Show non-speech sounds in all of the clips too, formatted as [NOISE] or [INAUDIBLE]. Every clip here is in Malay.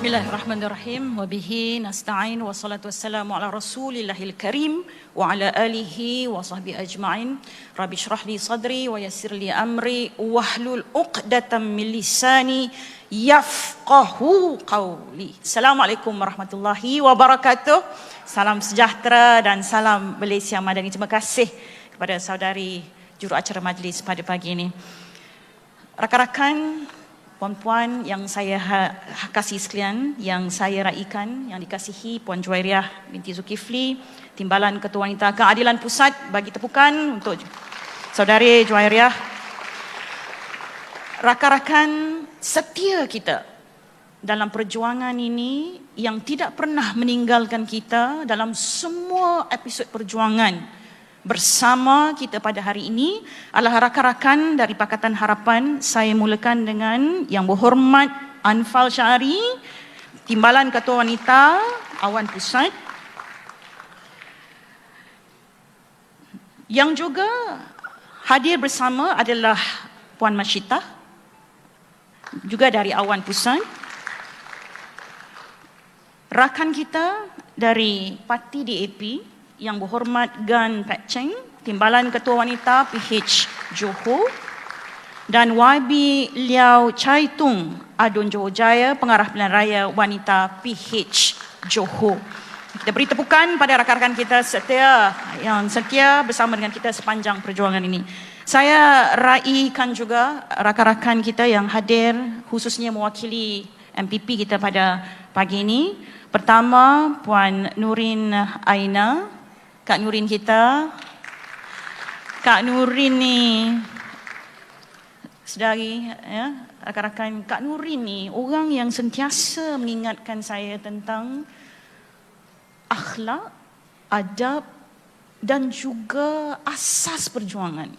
Bismillahirrahmanirrahim. Wa bihi nasta'in wa salatu wassalamu ala Rasulillahil Karim wa ala alihi wa sahbihi ajma'in. Rabbi shrah li sadri wa yassir li amri wahlul 'uqdatam min lisani yafqahu qawli. Assalamualaikum warahmatullahi wabarakatuh. Salam sejahtera dan salam Malaysia Madani. Terima kasih kepada saudari juruacara majlis pada pagi ini. Rakan-rakan, puan-puan yang saya ha- kasih sekalian, yang saya raikan, yang dikasihi Puan Juwairiah binti Zulkifli, Timbalan Ketua Wanita Keadilan Pusat, bagi tepukan untuk saudari Juwairiah. Rakan-rakan setia kita dalam perjuangan ini yang tidak pernah meninggalkan kita dalam semua episod perjuangan bersama kita pada hari ini adalah rakan-rakan dari Pakatan Harapan. Saya mulakan dengan Yang Berhormat Anfal Syari, Timbalan Ketua Wanita Awan Pusat. Yang juga hadir bersama adalah Puan Masyita, juga dari Awan Pusat. Rakan kita dari Parti DAP, yang berhormat Gan Pat Cheng, Timbalan Ketua Wanita PH Johor dan YB Liao Chai Tung, Adun Johor Jaya, Pengarah Pilihan Raya Wanita PH Johor. Kita beri tepukan pada rakan-rakan kita setia yang setia bersama dengan kita sepanjang perjuangan ini. Saya raikan juga rakan-rakan kita yang hadir khususnya mewakili MPP kita pada pagi ini. Pertama, Puan Nurin Aina, Kak Nurin kita. Kak Nurin ni sedari ya, rakan-rakan Kak Nurin ni orang yang sentiasa mengingatkan saya tentang akhlak, adab dan juga asas perjuangan.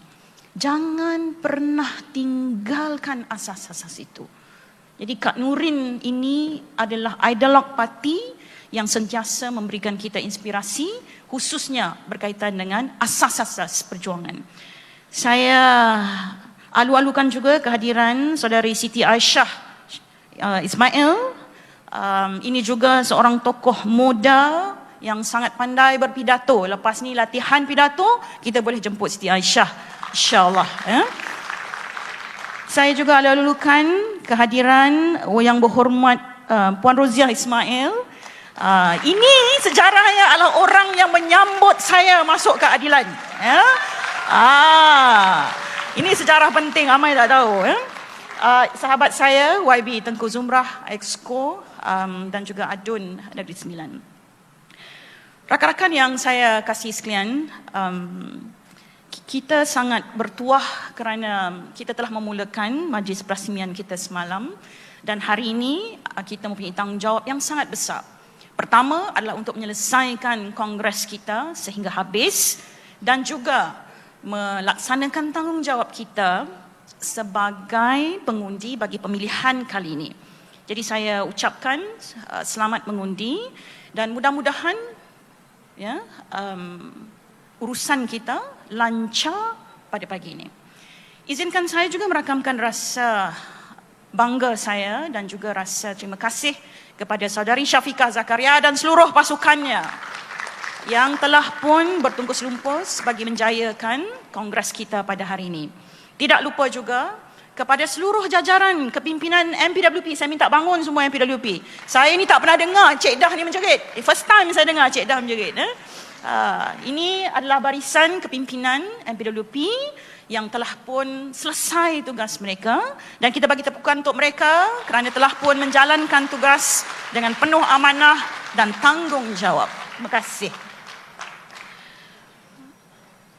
Jangan pernah tinggalkan asas-asas itu. Jadi Kak Nurin ini adalah ideolog parti yang sentiasa memberikan kita inspirasi khususnya berkaitan dengan asas-asas perjuangan. Saya alu-alukan juga kehadiran saudari Siti Aisyah uh, Ismail. Um, ini juga seorang tokoh muda yang sangat pandai berpidato. Lepas ni latihan pidato, kita boleh jemput Siti Aisyah. InsyaAllah. Ya. Saya juga alu-alukan kehadiran yang berhormat uh, Puan Roziah Ismail. Uh, ini sejarahnya adalah orang yang menyambut saya masuk ke adilan. Ya. Ah, ini sejarah penting, ramai tak tahu. Ya. Uh, sahabat saya, YB Tengku Zumrah, Exco um, dan juga Adun Negeri Sembilan. Rakan-rakan yang saya kasih sekalian, um, kita sangat bertuah kerana kita telah memulakan majlis perasmian kita semalam dan hari ini uh, kita mempunyai tanggungjawab yang sangat besar. Pertama adalah untuk menyelesaikan kongres kita sehingga habis dan juga melaksanakan tanggungjawab kita sebagai pengundi bagi pemilihan kali ini. Jadi saya ucapkan uh, selamat mengundi dan mudah-mudahan ya um, urusan kita lancar pada pagi ini. Izinkan saya juga merakamkan rasa bangga saya dan juga rasa terima kasih kepada saudari Syafiqah Zakaria dan seluruh pasukannya yang telah pun bertungkus lumpus bagi menjayakan kongres kita pada hari ini. Tidak lupa juga kepada seluruh jajaran kepimpinan MPWP. Saya minta bangun semua MPWP. Saya ni tak pernah dengar Cik Dah ni menjerit. First time saya dengar Cik Dah menjerit. Eh? Uh, ini adalah barisan kepimpinan MPWP yang telah pun selesai tugas mereka dan kita bagi tepukan untuk mereka kerana telah pun menjalankan tugas dengan penuh amanah dan tanggungjawab. Terima kasih.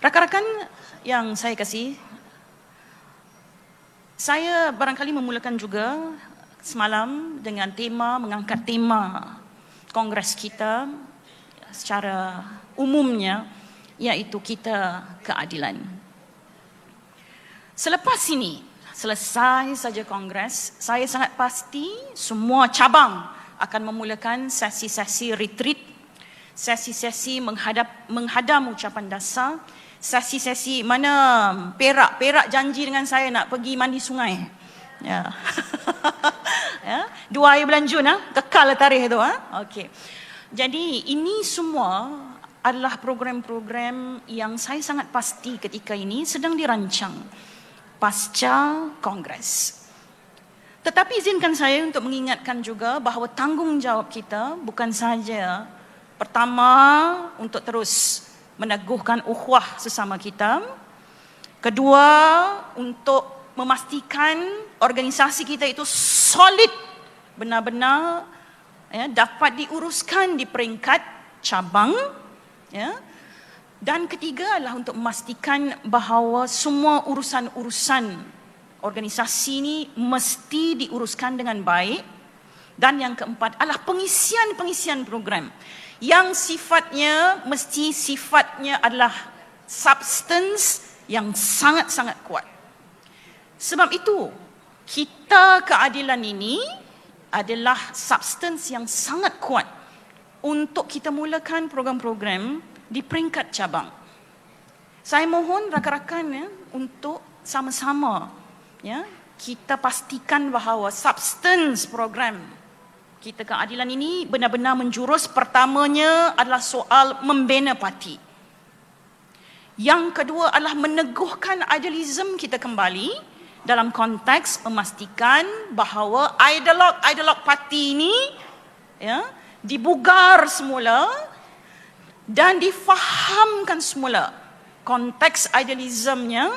Rakan-rakan yang saya kasih, saya barangkali memulakan juga semalam dengan tema, mengangkat tema kongres kita secara umumnya, iaitu kita keadilan. Selepas ini, selesai saja kongres, saya sangat pasti semua cabang akan memulakan sesi-sesi retreat, sesi-sesi menghadap menghadam ucapan dasar, sesi-sesi mana Perak, Perak janji dengan saya nak pergi mandi sungai. Ya. [LAUGHS] ya. Dua hari bulan Jun, ha? kekal tarikh itu. Ha? Okey. Jadi ini semua adalah program-program yang saya sangat pasti ketika ini sedang dirancang pasca kongres. Tetapi izinkan saya untuk mengingatkan juga bahawa tanggungjawab kita bukan sahaja pertama untuk terus meneguhkan ukhuwah sesama kita, kedua untuk memastikan organisasi kita itu solid benar-benar ya, dapat diuruskan di peringkat cabang ya. Dan ketiga adalah untuk memastikan bahawa semua urusan-urusan organisasi ini mesti diuruskan dengan baik dan yang keempat adalah pengisian-pengisian program yang sifatnya mesti sifatnya adalah substance yang sangat-sangat kuat. Sebab itu kita keadilan ini adalah substance yang sangat kuat untuk kita mulakan program-program di peringkat cabang. Saya mohon rakan-rakan ya, untuk sama-sama ya kita pastikan bahawa substance program kita keadilan ini benar-benar menjurus pertamanya adalah soal membina parti. Yang kedua adalah meneguhkan idealism kita kembali dalam konteks memastikan bahawa ideolog-ideolog parti ini ya, dibugar semula dan difahamkan semula konteks idealismnya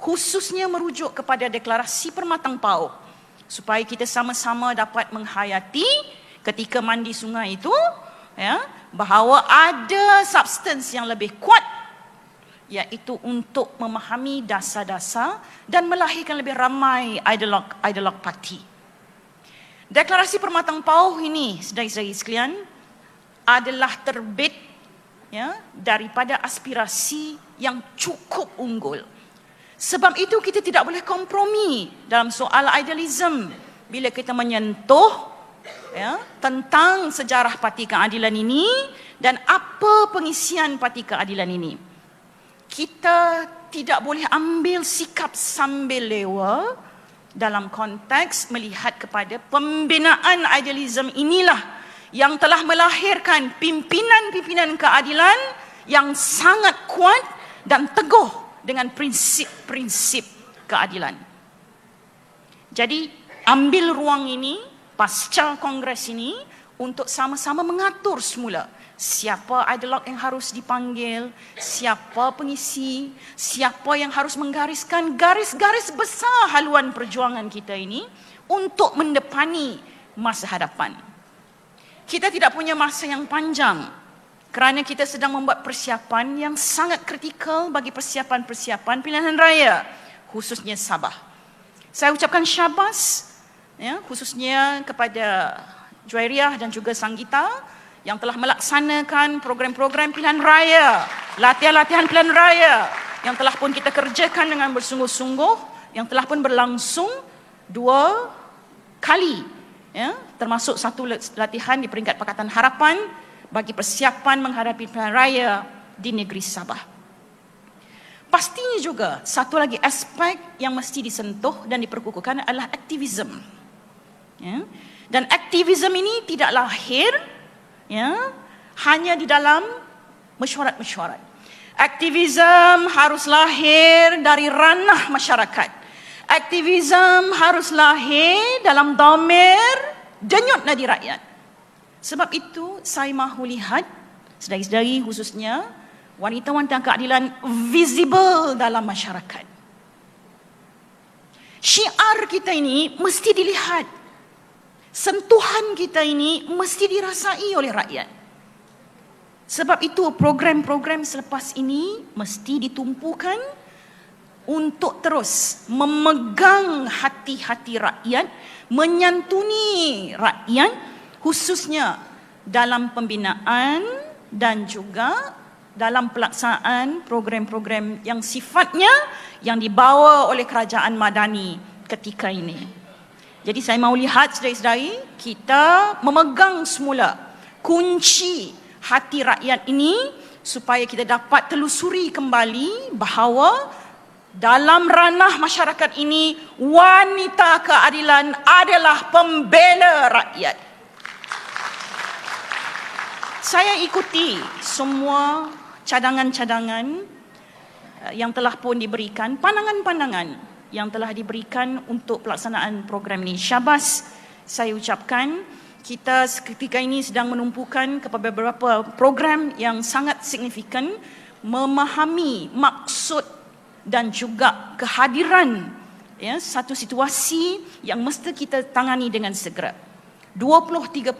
khususnya merujuk kepada deklarasi permatang pau supaya kita sama-sama dapat menghayati ketika mandi sungai itu ya bahawa ada substance yang lebih kuat iaitu untuk memahami dasar-dasar dan melahirkan lebih ramai ideolog ideolog parti. Deklarasi permatang pau ini sedai-sedai sekalian adalah terbit ya daripada aspirasi yang cukup unggul sebab itu kita tidak boleh kompromi dalam soal idealism bila kita menyentuh ya, tentang sejarah parti keadilan ini dan apa pengisian parti keadilan ini. Kita tidak boleh ambil sikap sambil lewa dalam konteks melihat kepada pembinaan idealism inilah yang telah melahirkan pimpinan-pimpinan keadilan yang sangat kuat dan teguh dengan prinsip-prinsip keadilan. Jadi ambil ruang ini pasca kongres ini untuk sama-sama mengatur semula siapa ideolog yang harus dipanggil, siapa pengisi, siapa yang harus menggariskan garis-garis besar haluan perjuangan kita ini untuk mendepani masa hadapan. Kita tidak punya masa yang panjang kerana kita sedang membuat persiapan yang sangat kritikal bagi persiapan-persiapan pilihan raya khususnya Sabah. Saya ucapkan syabas ya khususnya kepada Juwairiyah dan juga Sanggita yang telah melaksanakan program-program pilihan raya, latihan-latihan pilihan raya yang telah pun kita kerjakan dengan bersungguh-sungguh, yang telah pun berlangsung dua kali ya termasuk satu latihan di peringkat Pakatan Harapan bagi persiapan menghadapi pilihan raya di negeri Sabah. Pastinya juga satu lagi aspek yang mesti disentuh dan diperkukuhkan adalah aktivisme. Ya. Dan aktivisme ini tidak lahir ya, hanya di dalam mesyuarat-mesyuarat. Aktivisme harus lahir dari ranah masyarakat. Aktivisme harus lahir dalam domer denyut nadi rakyat. Sebab itu saya mahu lihat sedari-sedari khususnya wanita-wanita keadilan visible dalam masyarakat. Syiar kita ini mesti dilihat. Sentuhan kita ini mesti dirasai oleh rakyat. Sebab itu program-program selepas ini mesti ditumpukan untuk terus memegang hati-hati rakyat, menyantuni rakyat khususnya dalam pembinaan dan juga dalam pelaksanaan program-program yang sifatnya yang dibawa oleh kerajaan madani ketika ini. Jadi saya mahu lihat sedari-sedari kita memegang semula kunci hati rakyat ini supaya kita dapat telusuri kembali bahawa dalam ranah masyarakat ini wanita keadilan adalah pembela rakyat. Saya ikuti semua cadangan-cadangan eh, yang telah pun diberikan, pandangan-pandangan yang telah diberikan untuk pelaksanaan program ini. Syabas saya ucapkan kita ketika ini sedang menumpukan kepada beberapa program yang sangat signifikan memahami maksud dan juga kehadiran ya satu situasi yang mesti kita tangani dengan segera. 2030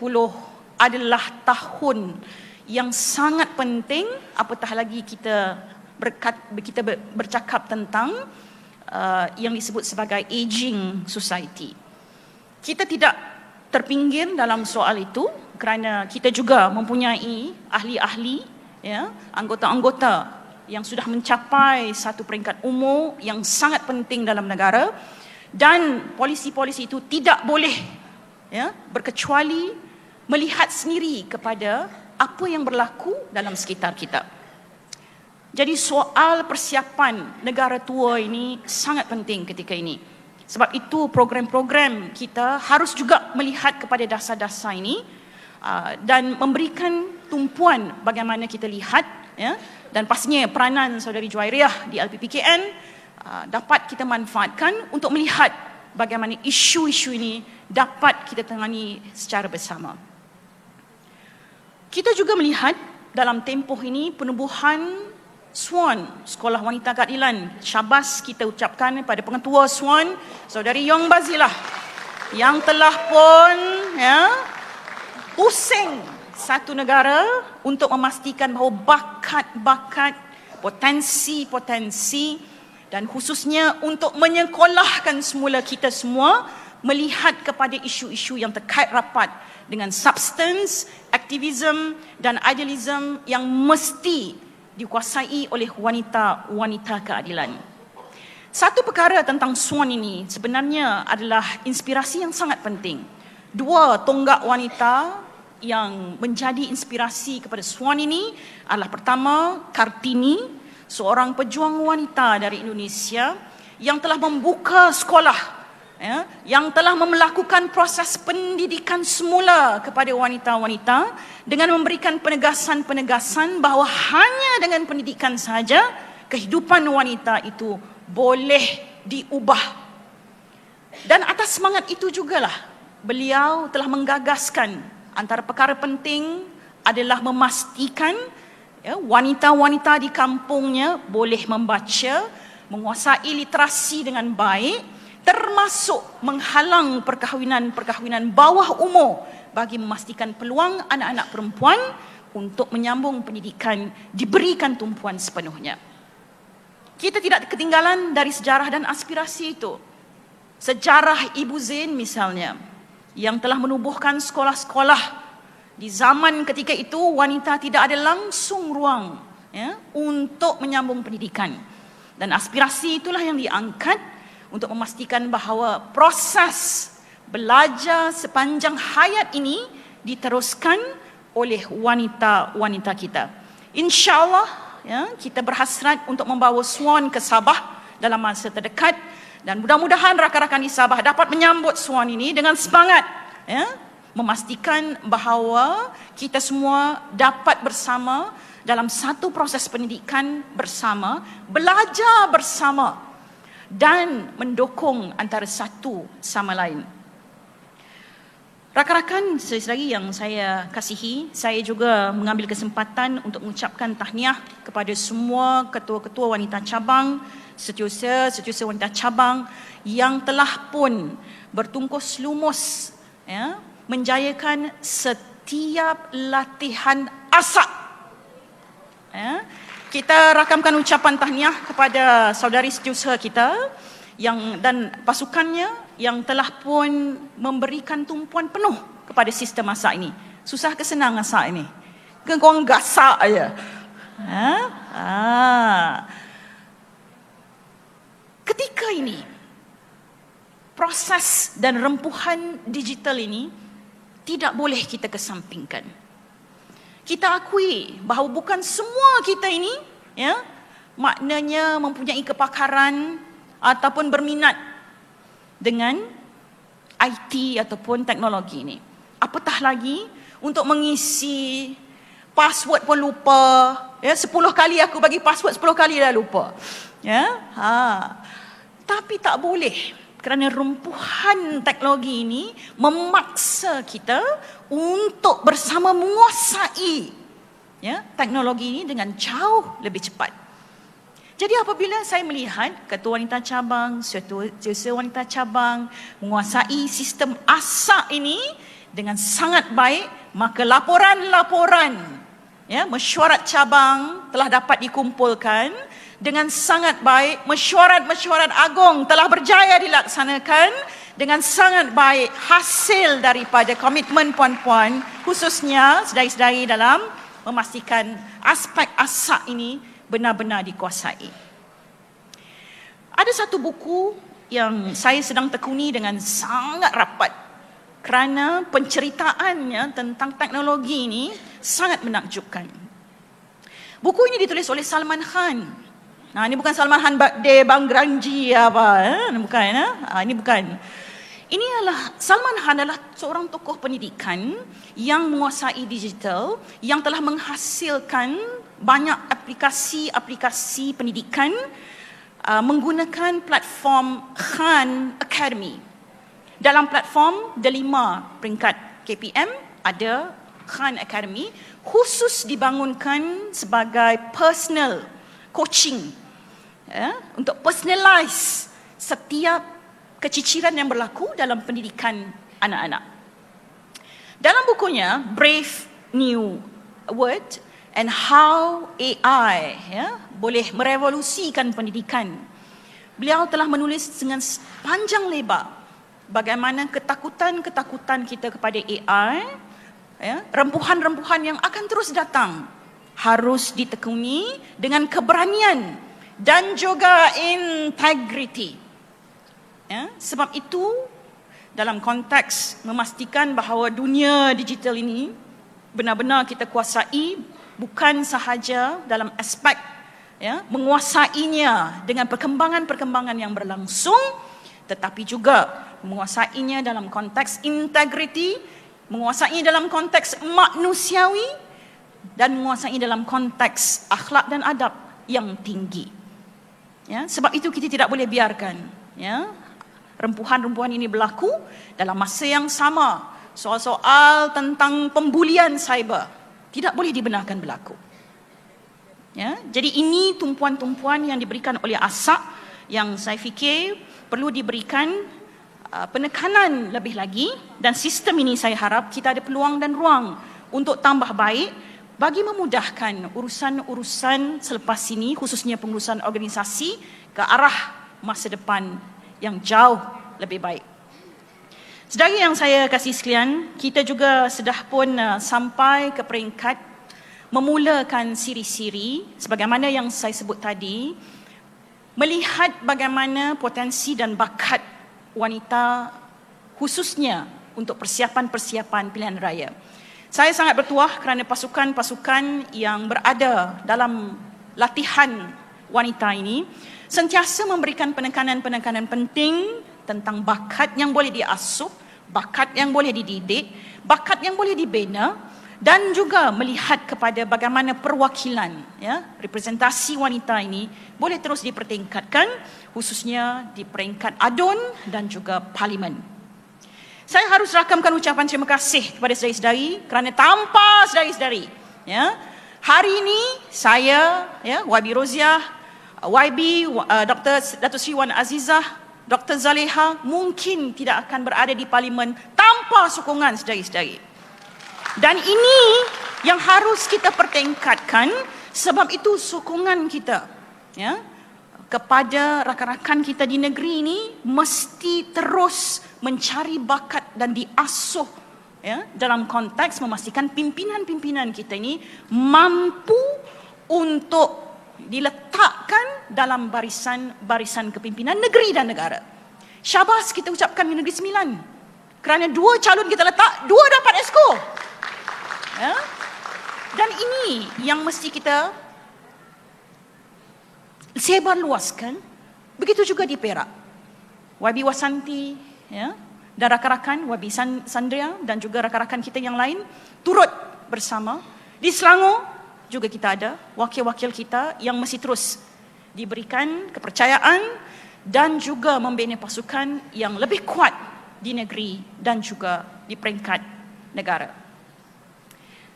adalah tahun yang sangat penting apatah lagi kita berkat, kita bercakap tentang uh, yang disebut sebagai aging society. Kita tidak terpinggir dalam soal itu kerana kita juga mempunyai ahli-ahli ya anggota-anggota yang sudah mencapai satu peringkat umur yang sangat penting dalam negara dan polisi-polisi itu tidak boleh ya berkecuali melihat sendiri kepada apa yang berlaku dalam sekitar kita. Jadi soal persiapan negara tua ini sangat penting ketika ini. Sebab itu program-program kita harus juga melihat kepada dasar-dasar ini dan memberikan tumpuan bagaimana kita lihat ya dan pastinya peranan saudari Juwairiah di LPPKN uh, dapat kita manfaatkan untuk melihat bagaimana isu-isu ini dapat kita tangani secara bersama. Kita juga melihat dalam tempoh ini penubuhan SWAN, Sekolah Wanita Keadilan. Syabas kita ucapkan pada pengetua SWAN, Saudari Yong Bazilah yang telah pun ya, pusing satu negara untuk memastikan bahawa bakat-bakat, potensi-potensi dan khususnya untuk menyekolahkan semula kita semua melihat kepada isu-isu yang terkait rapat dengan substance, aktivism dan idealism yang mesti dikuasai oleh wanita-wanita keadilan. Satu perkara tentang SWAN ini sebenarnya adalah inspirasi yang sangat penting. Dua tonggak wanita yang menjadi inspirasi kepada Swan ini adalah pertama Kartini, seorang pejuang wanita dari Indonesia yang telah membuka sekolah ya, yang telah melakukan proses pendidikan semula kepada wanita-wanita dengan memberikan penegasan-penegasan bahawa hanya dengan pendidikan saja kehidupan wanita itu boleh diubah. Dan atas semangat itu jugalah beliau telah menggagaskan antara perkara penting adalah memastikan ya, wanita-wanita di kampungnya boleh membaca, menguasai literasi dengan baik, termasuk menghalang perkahwinan-perkahwinan bawah umur bagi memastikan peluang anak-anak perempuan untuk menyambung pendidikan diberikan tumpuan sepenuhnya. Kita tidak ketinggalan dari sejarah dan aspirasi itu. Sejarah Ibu Zain misalnya, yang telah menubuhkan sekolah-sekolah. Di zaman ketika itu wanita tidak ada langsung ruang ya untuk menyambung pendidikan. Dan aspirasi itulah yang diangkat untuk memastikan bahawa proses belajar sepanjang hayat ini diteruskan oleh wanita-wanita kita. Insyaallah ya kita berhasrat untuk membawa Swan ke Sabah dalam masa terdekat dan mudah-mudahan rakan-rakan di Sabah dapat menyambut Swan ini dengan semangat ya. Memastikan bahawa kita semua dapat bersama dalam satu proses pendidikan bersama belajar bersama dan mendukung antara satu sama lain Rakan-rakan lagi yang saya kasihi, saya juga mengambil kesempatan untuk mengucapkan tahniah kepada semua ketua-ketua wanita cabang setiausaha setiausaha wanita cabang yang telah pun bertungkus lumus ya menjayakan setiap latihan asak ya kita rakamkan ucapan tahniah kepada saudari setiausaha kita yang dan pasukannya yang telah pun memberikan tumpuan penuh kepada sistem masak ini. Susah ke senang masak ini? Ke kau gasak aja. Ha? Ah ketika ini proses dan rempuhan digital ini tidak boleh kita kesampingkan. Kita akui bahawa bukan semua kita ini ya maknanya mempunyai kepakaran ataupun berminat dengan IT ataupun teknologi ini. Apatah lagi untuk mengisi password pun lupa. Ya, 10 kali aku bagi password 10 kali dah lupa. Ya. Ha. Tapi tak boleh kerana rumpuhan teknologi ini memaksa kita untuk bersama menguasai ya teknologi ini dengan jauh lebih cepat. Jadi apabila saya melihat ketua wanita cabang, setiausaha wanita cabang menguasai sistem asak ini dengan sangat baik, maka laporan-laporan ya mesyuarat cabang telah dapat dikumpulkan dengan sangat baik, mesyuarat-mesyuarat agung telah berjaya dilaksanakan dengan sangat baik hasil daripada komitmen puan-puan khususnya sedari-sedari dalam memastikan aspek asak ini benar-benar dikuasai. Ada satu buku yang saya sedang tekuni dengan sangat rapat kerana penceritaannya tentang teknologi ini sangat menakjubkan. Buku ini ditulis oleh Salman Khan. Nah, ini bukan Salman Khan de Bangranji apa, eh? bukan eh? Ah, ini bukan. Ini adalah Salman Khan adalah seorang tokoh pendidikan yang menguasai digital yang telah menghasilkan banyak aplikasi-aplikasi pendidikan uh, menggunakan platform Khan Academy. Dalam platform delima peringkat KPM ada Khan Academy khusus dibangunkan sebagai personal coaching ya, untuk personalize setiap keciciran yang berlaku dalam pendidikan anak-anak. Dalam bukunya Brave New World and how AI ya boleh merevolusikan pendidikan. Beliau telah menulis dengan panjang lebar bagaimana ketakutan-ketakutan kita kepada AI, ya, rempuhan-rempuhan yang akan terus datang harus ditekuni dengan keberanian dan juga integriti. Ya, sebab itu dalam konteks memastikan bahawa dunia digital ini benar-benar kita kuasai bukan sahaja dalam aspek ya menguasainya dengan perkembangan-perkembangan yang berlangsung tetapi juga menguasainya dalam konteks integriti menguasainya dalam konteks manusiawi dan menguasainya dalam konteks akhlak dan adab yang tinggi. Ya sebab itu kita tidak boleh biarkan ya rempuhan-rempuhan ini berlaku dalam masa yang sama. Soal-soal tentang pembulian cyber tidak boleh dibenarkan berlaku. Ya, jadi ini tumpuan-tumpuan yang diberikan oleh ASAP yang saya fikir perlu diberikan uh, penekanan lebih lagi dan sistem ini saya harap kita ada peluang dan ruang untuk tambah baik bagi memudahkan urusan-urusan selepas ini khususnya pengurusan organisasi ke arah masa depan yang jauh lebih baik. Sedari yang saya kasih sekalian, kita juga sudah pun uh, sampai ke peringkat memulakan siri-siri sebagaimana yang saya sebut tadi, melihat bagaimana potensi dan bakat wanita khususnya untuk persiapan-persiapan pilihan raya. Saya sangat bertuah kerana pasukan-pasukan yang berada dalam latihan wanita ini sentiasa memberikan penekanan-penekanan penting tentang bakat yang boleh diasuh bakat yang boleh dididik, bakat yang boleh dibina dan juga melihat kepada bagaimana perwakilan ya representasi wanita ini boleh terus dipertingkatkan khususnya di peringkat adun dan juga parlimen. Saya harus rakamkan ucapan terima kasih kepada saudari-saudari kerana tanpa saudari-saudari ya hari ini saya ya YB Roziah YB uh, Dr. Datuk Sri Wan Azizah Dr. Zaleha mungkin tidak akan berada di parlimen tanpa sokongan sedari-sedari. Dan ini yang harus kita pertingkatkan sebab itu sokongan kita ya kepada rakan-rakan kita di negeri ini mesti terus mencari bakat dan diasuh ya dalam konteks memastikan pimpinan-pimpinan kita ini mampu untuk diletakkan dalam barisan-barisan kepimpinan negeri dan negara. Syabas kita ucapkan di Negeri Sembilan. Kerana dua calon kita letak, dua dapat esko. Ya? Dan ini yang mesti kita sebar luaskan. Begitu juga di Perak. YB Wasanti ya, dan rakan-rakan YB Sandria dan juga rakan-rakan kita yang lain turut bersama. Di Selangor juga kita ada wakil-wakil kita yang masih terus diberikan kepercayaan dan juga membina pasukan yang lebih kuat di negeri dan juga di peringkat negara.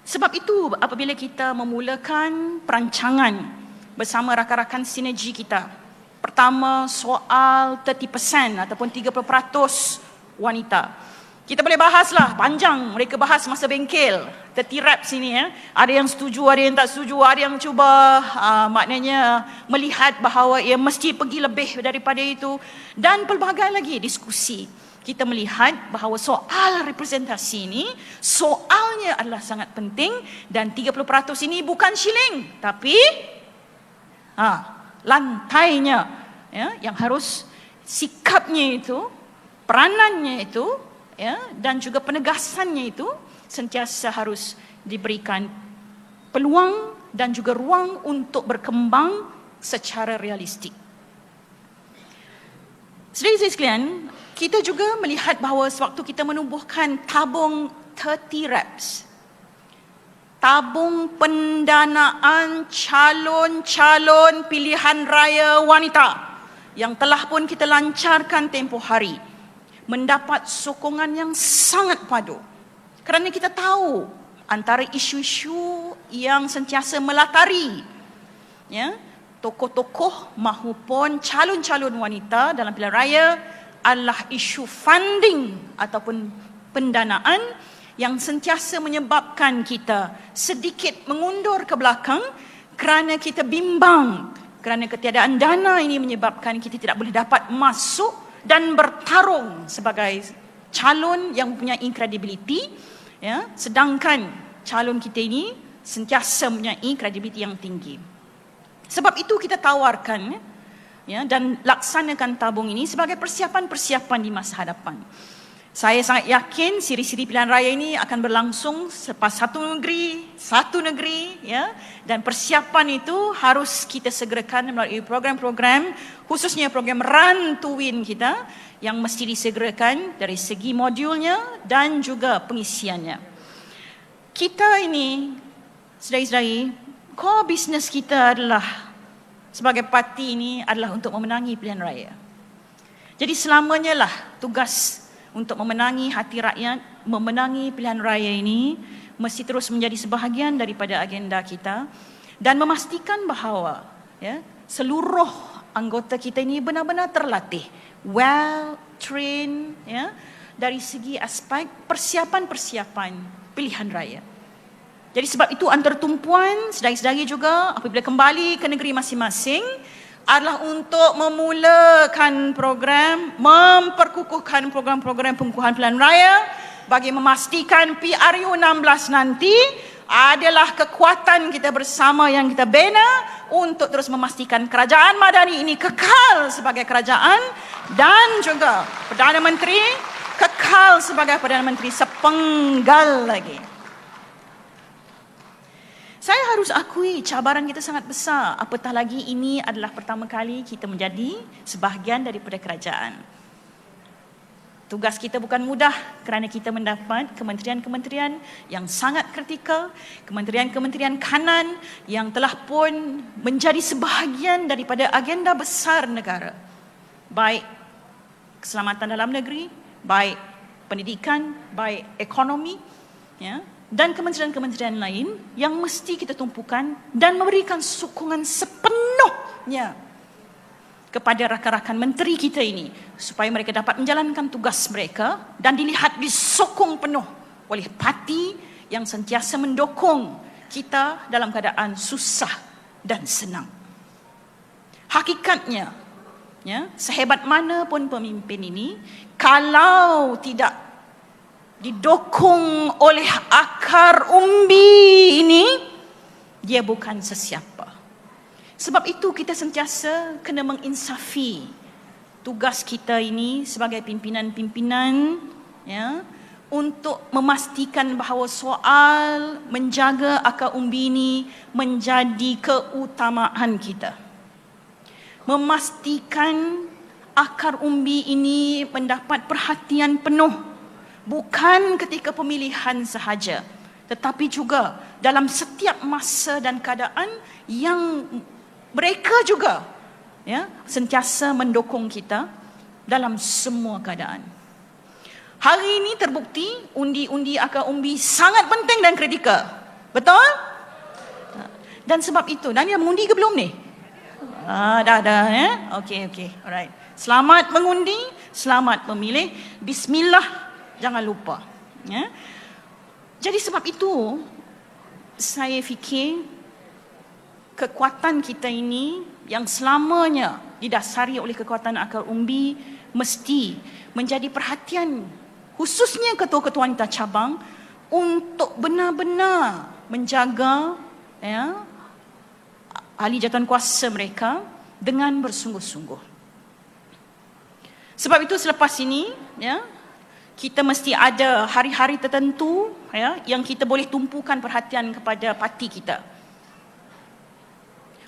Sebab itu apabila kita memulakan perancangan bersama rakan-rakan sinergi kita, pertama soal 30% ataupun 30% wanita. Kita boleh bahaslah panjang mereka bahas masa bengkel. 30 rap sini ya. Ada yang setuju, ada yang tak setuju, ada yang cuba uh, maknanya melihat bahawa ia mesti pergi lebih daripada itu dan pelbagai lagi diskusi. Kita melihat bahawa soal representasi ini soalnya adalah sangat penting dan 30% ini bukan shilling tapi ha, lantainya ya, yang harus sikapnya itu, peranannya itu ya dan juga penegasannya itu sentiasa harus diberikan peluang dan juga ruang untuk berkembang secara realistik. Sedih sekalian, kita juga melihat bahawa sewaktu kita menubuhkan tabung 30 reps, tabung pendanaan calon-calon pilihan raya wanita yang telah pun kita lancarkan tempoh hari, mendapat sokongan yang sangat padu. Kerana kita tahu antara isu-isu yang sentiasa melatari ya, tokoh-tokoh maupun calon-calon wanita dalam pilihan raya adalah isu funding ataupun pendanaan yang sentiasa menyebabkan kita sedikit mengundur ke belakang kerana kita bimbang kerana ketiadaan dana ini menyebabkan kita tidak boleh dapat masuk dan bertarung sebagai calon yang punya credibility ya. Sedangkan calon kita ini sentiasa mempunyai credibility yang tinggi. Sebab itu kita tawarkan ya dan laksanakan tabung ini sebagai persiapan-persiapan di masa hadapan saya sangat yakin siri-siri pilihan raya ini akan berlangsung selepas satu negeri, satu negeri, ya. Dan persiapan itu harus kita segerakan melalui program-program, khususnya program Run to Win kita, yang mesti disegerakan dari segi modulnya dan juga pengisiannya. Kita ini, sedari-sedari, core business kita adalah sebagai parti ini adalah untuk memenangi pilihan raya. Jadi selamanya lah tugas untuk memenangi hati rakyat, memenangi pilihan raya ini mesti terus menjadi sebahagian daripada agenda kita dan memastikan bahawa ya, seluruh anggota kita ini benar-benar terlatih, well trained ya, dari segi aspek persiapan-persiapan pilihan raya. Jadi sebab itu antara tumpuan sedari-sedari juga apabila kembali ke negeri masing-masing adalah untuk memulakan program, memperkukuhkan program-program pengukuhan pilihan raya bagi memastikan PRU 16 nanti adalah kekuatan kita bersama yang kita bina untuk terus memastikan kerajaan Madani ini kekal sebagai kerajaan dan juga Perdana Menteri kekal sebagai Perdana Menteri sepenggal lagi. Saya harus akui cabaran kita sangat besar. Apatah lagi ini adalah pertama kali kita menjadi sebahagian daripada kerajaan. Tugas kita bukan mudah kerana kita mendapat kementerian-kementerian yang sangat kritikal, kementerian-kementerian kanan yang telah pun menjadi sebahagian daripada agenda besar negara. Baik keselamatan dalam negeri, baik pendidikan, baik ekonomi, ya, dan kementerian-kementerian lain yang mesti kita tumpukan dan memberikan sokongan sepenuhnya kepada rakan-rakan menteri kita ini supaya mereka dapat menjalankan tugas mereka dan dilihat disokong penuh oleh parti yang sentiasa mendukung kita dalam keadaan susah dan senang. Hakikatnya, ya, sehebat mana pun pemimpin ini, kalau tidak didukung oleh akar umbi ini dia bukan sesiapa. Sebab itu kita sentiasa kena menginsafi tugas kita ini sebagai pimpinan-pimpinan ya untuk memastikan bahawa soal menjaga akar umbi ini menjadi keutamaan kita. Memastikan akar umbi ini mendapat perhatian penuh bukan ketika pemilihan sahaja tetapi juga dalam setiap masa dan keadaan yang mereka juga ya sentiasa mendukung kita dalam semua keadaan. Hari ini terbukti undi-undi akar umbi sangat penting dan kritikal. Betul? Dan sebab itu, dan dia mengundi ke belum ni? Ah, dah, dah. Ya? Okey, okey. Alright. Selamat mengundi, selamat memilih. Bismillah, jangan lupa. Ya? Jadi sebab itu, saya fikir kekuatan kita ini yang selamanya didasari oleh kekuatan akal umbi mesti menjadi perhatian khususnya ketua-ketua wanita cabang untuk benar-benar menjaga ya, ahli jatuhan kuasa mereka dengan bersungguh-sungguh. Sebab itu selepas ini, ya, kita mesti ada hari-hari tertentu ya, yang kita boleh tumpukan perhatian kepada parti kita.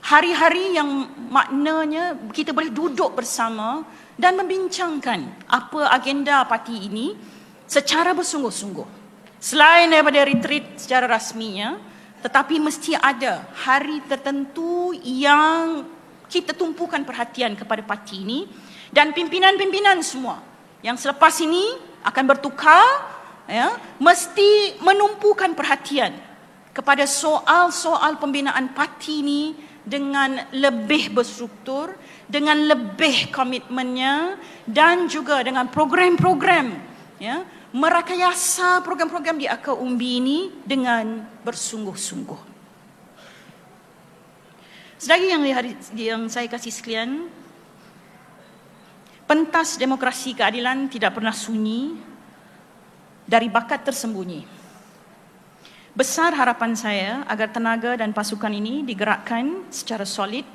Hari-hari yang maknanya kita boleh duduk bersama dan membincangkan apa agenda parti ini secara bersungguh-sungguh. Selain daripada retreat secara rasminya, tetapi mesti ada hari tertentu yang kita tumpukan perhatian kepada parti ini dan pimpinan-pimpinan semua yang selepas ini akan bertukar ya mesti menumpukan perhatian kepada soal-soal pembinaan parti ini dengan lebih berstruktur dengan lebih komitmennya dan juga dengan program-program ya merakayasa program-program di Akar Umbi ini dengan bersungguh-sungguh. Sedari yang, yang saya kasih sekalian, pentas demokrasi keadilan tidak pernah sunyi dari bakat tersembunyi. Besar harapan saya agar tenaga dan pasukan ini digerakkan secara solid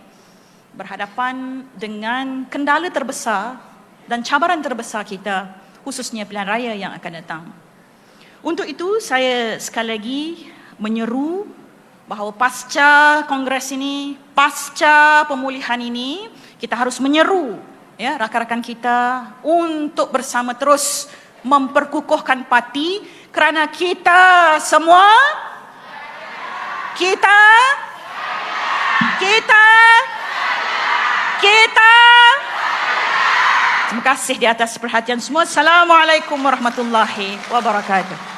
berhadapan dengan kendala terbesar dan cabaran terbesar kita khususnya pilihan raya yang akan datang. Untuk itu saya sekali lagi menyeru bahawa pasca kongres ini, pasca pemulihan ini, kita harus menyeru ya rakan-rakan kita untuk bersama terus memperkukuhkan parti kerana kita semua kita kita kita Terima kasih di atas perhatian semua. Assalamualaikum warahmatullahi wabarakatuh.